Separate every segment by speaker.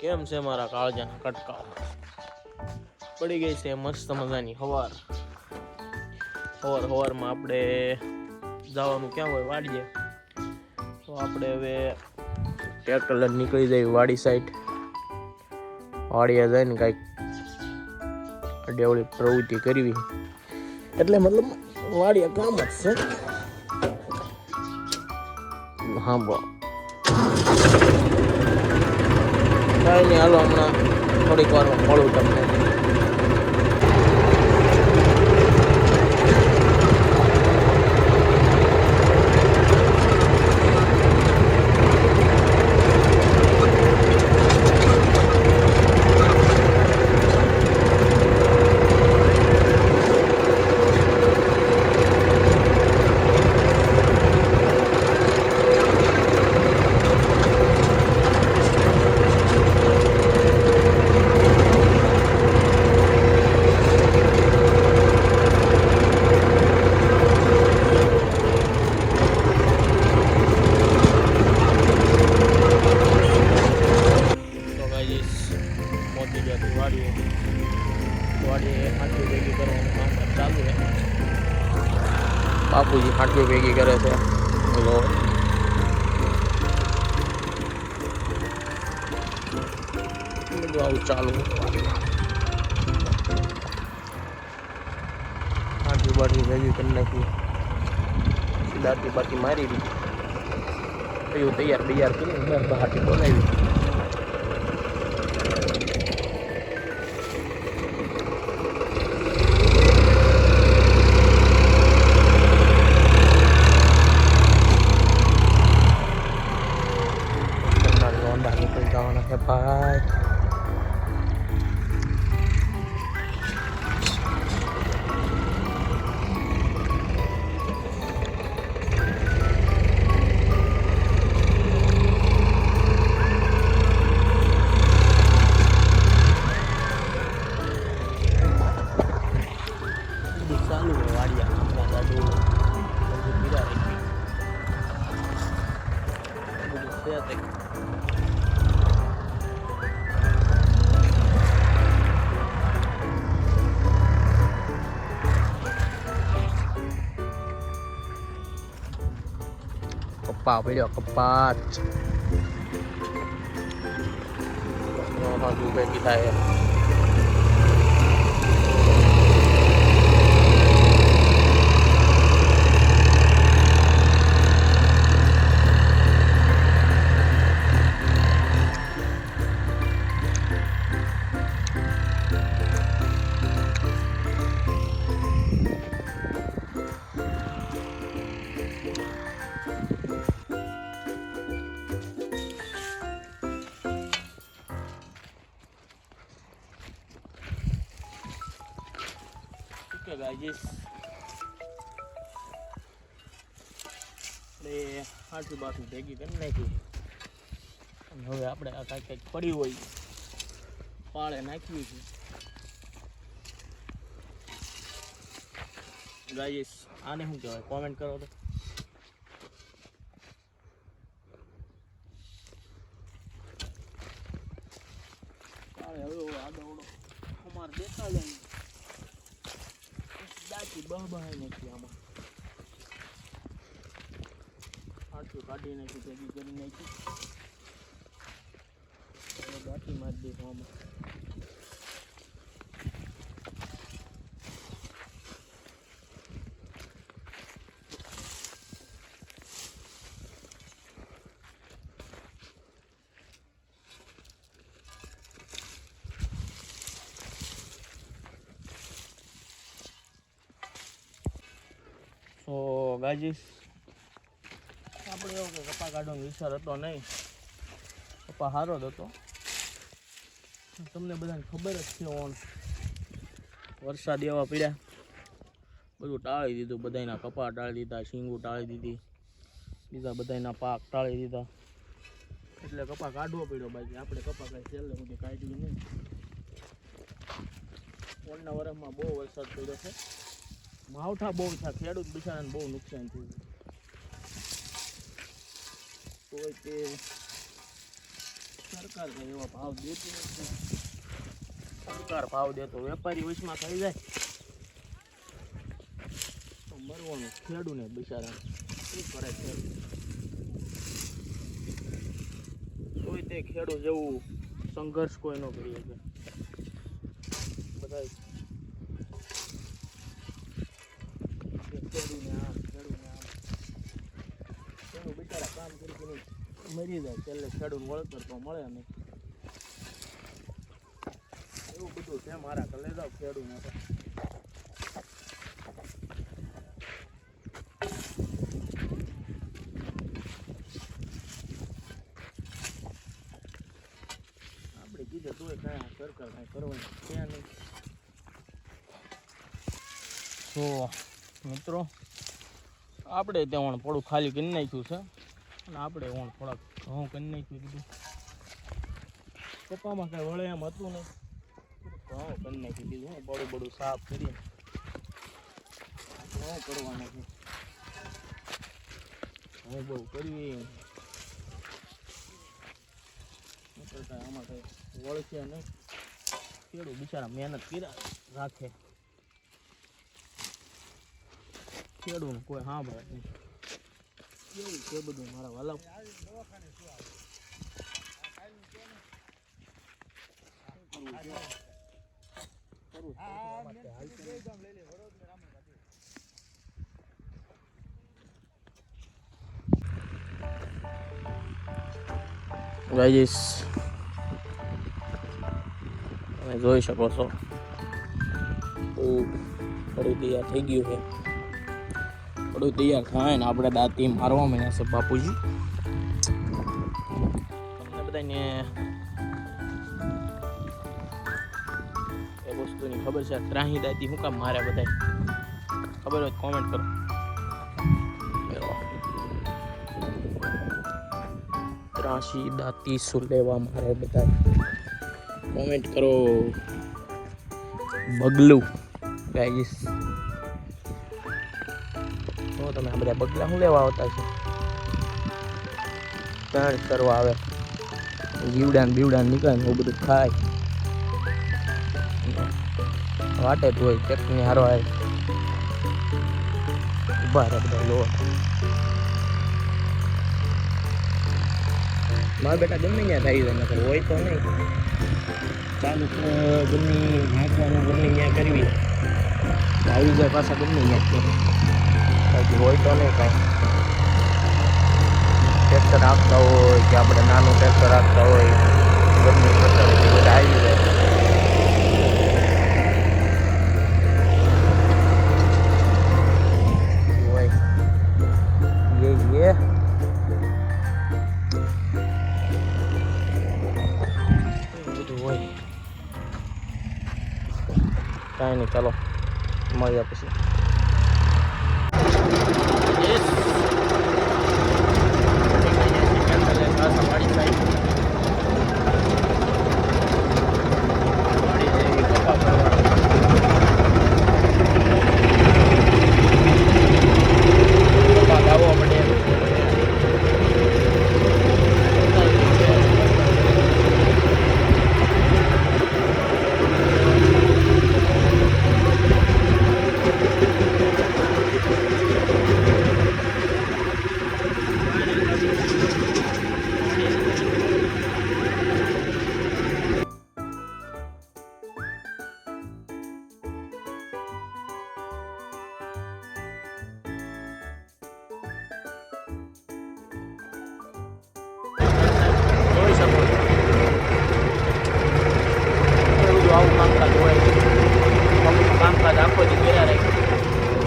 Speaker 1: કેમ છે મારા કાળજાના કટકા પડી ગઈ છે મસ્ત મજાની હવાર. હવાર હવારમાં આપણે જવાનું ક્યાં હોય? વાડીએ. તો આપણે હવે ટ્રેક્ટર નીકળી જાય વાડી સાઈડ વાડીએ જઈને કાંઈક ડેવળી પ્રવૃત્તિ કરવી. એટલે મતલબ વાડીએ કામ જ છે. હા બો કાંઈ હાલો હમણાં થોડીક વારમાં મળું તમને તો ગાઈસ મોતી જતી વાડીએ વાડીએ હાંડવી ભેગી કરવાનું કામ ચાલુ છે બાપુજી હાંડવી ભેગી કરે છે બોલો બધું આવું ચાલુ હાંડવી બાટવી ભેગી કરી નાખી દાટી બાટી મારી દીધી એવું તૈયાર બૈયાર કરીને બહાટી બોલાવી નીકળી กระเป๋าไปเดี๋ยวกระปาดรอพดูเป็นกี่ไทย ઓકે ગાઈસ આપણે હાથું બાથું ભેગી કરી નાખી અને હવે આપણે આ કાંઈક કાંઈક પડ્યું હોય પાળે નાખ્યું છે ગાઈસ આને શું કહેવાય કોમેન્ટ કરો તો પાળે હવે આડો અમારે દેખાડે નહીં બહાય નથી આમાં આટલું કાઢી નાખી ભેગી કરી નાખી હવે દાટી મારી દઈશું આમાં સો ગાજીસ આપણે એવો કે કપા કાઢવાનો વિચાર હતો નહીં. કપા સારો જ હતો. તમને બધાને ખબર જ છે ઓન, વરસાદ એવા પડ્યા. બધું ટાળી દીધું બધાના કપા ટાળી દીધા, શીંગું ટાળી દીધી, બીજા બધાના પાક ટાળી દીધા. એટલે કપા કાઢવો પડ્યો બાકી, આપણે કપા કાંઈ છેલ્લે સુધી કાઢ્યું નહીં. ઓળના વરસમાં બહુ વરસાદ પડ્યો છે. માવઠા બહુ છે, ખેડૂત બિચારાને બહુ નુકસાન થયું. તોય તે સરકાર કઈ એવા ભાવ દેતી નથી. સરકાર ભાવ દેતો, વેપારી વચમાં થઈ જાય. તો મરવાનું ખેડૂને બિચારા શું કરે ખેડૂત? તોય તે ખેડૂત જેવું સંઘર્ષ કોઈ ન કરી શકે. બધા ખેડૂને આમ ખેડૂને આમ ખેડૂત બિચારા કામ કરી કરીને મરી જાય, છેલ્લે ખેડૂત વળતર તો મળે નહીં. એવું બધું છે મારા કલે જાવ ખેડૂ માટે. આપણે કીધું તોય કાંઈ સરકાર કાંઈ કરવાની છે નહીં. તો મિત્રો, આપણે ત્યાં પણ થોડું ખાલી કરી નાખ્યું છે. અને આપણે ઓણ થોડાક ઘઉં કરી નાખ્યું કીધું પપ્પામાં કાંઈ વળે એમ હતું નહીં. ઘઉં કરી નાખી હું બડું બડું સાફ કરીને. ઘઉં કરવાના છે? ઘઉં બહુ નહીંતર કાંઈ આમાં કાંઈ વળશે નહીં. ખેડૂત બિચારા મહેનત કર્યા, રાખે. ખેડૂત કોઈ સાંભળે નહીં. કેવું છે બધું મારા વાલા? ગાઈસ તમે જોઈ શકો છો. થોડું આ થઈ ગયું છે. થોડું તૈયાર થાય ને આપણે દાંતી મારવા માંડ્યા છે બાપુજી. તમને બધાને એ વસ્તુની ખબર છે ત્રાહી દાંતી શું કામ મારે બધા ખબર હોય કોમેન્ટ કરો. ત્રાસી દાંતી શું લેવા મારે બધા કોમેન્ટ કરો. બગલું. ગાઈસ. તો તમે બધા બગલા શું લેવા આવતા છે? ત્રણ કરવા આવે. જીવડાન બીવડાન નીકળે ને એવું બધું ખાય. વાટે જ હોય, ચટણી હારો આવે. ઊભા રહે બધા લો. મારા બેટા ગમે ત્યાં થાય છે, નકર હોય તો નહીં. ચાલુ ગમે નાખવાનું ગમે ત્યાં કરવી. આવી જાય પાછા ગમે ત્યાં બાકી હોય તો નહીં કાંઈ. ટ્રેક્ટર આપતા હોય કે આપણે નાનું ટ્રેક્ટર આપતા હોય, ગમે ટ્રેક્ટર બધા આવી જાય. હોય. કાંઈ નહીં, ચાલો મળ્યા પછી.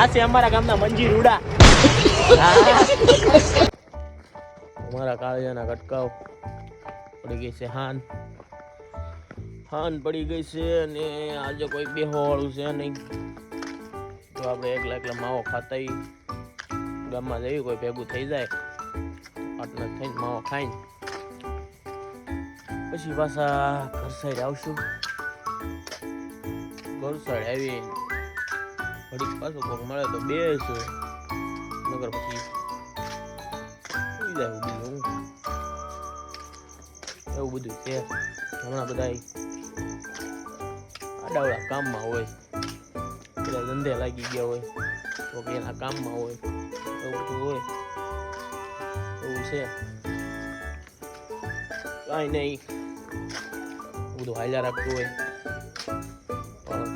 Speaker 1: આ છે અમારા ગામના મંજી રૂડા અમારા કાળજાના કટકાવ પડી ગઈ છે, હાન. હાન પડી ગઈ છે અને આજે કોઈ બેહોવાળું છે નહીં. તો આપણે એકલા એકલા માવો ખાતા ગામમાં જઈએ, કોઈ ભેગું થઈ જાય પાર્ટનર થઈને માવો ખાઈને. પછી પાછા ઘર સાઈડ આવશું. ઘર સાઈડ આવી ઘડીક પાછું કોક મળે તો બેસું નગર પછી સુઈ જાય બીજું હું એવું બધું છે હમણાં બધા આડાવડા કામમાં હોય બધા ધંધે લાગી ગયા હોય તો કે એના કામમાં હોય એવું બધું હોય એવું છે કાંઈ નહીં બધું હાલ્યા રાખતું હોય પણ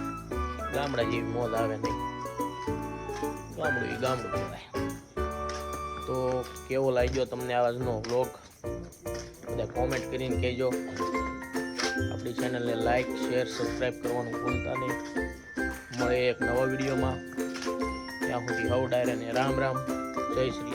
Speaker 1: ગામડા જેવી મોજ આવે નહીં ગામડું એ ગામડું કહેવાય. તો કેવો લાગ્યો તમને આજનો વ્લોગ બધા કોમેન્ટ કરીને કહેજો. આપણી ચેનલને લાઈક શેર સબસ્ક્રાઈબ કરવાનું ભૂલતા નહીં. મળે એક નવા વિડીયોમાં ત્યાં સુધી હવ ડાયરે અને રામ રામ. જય શ્રી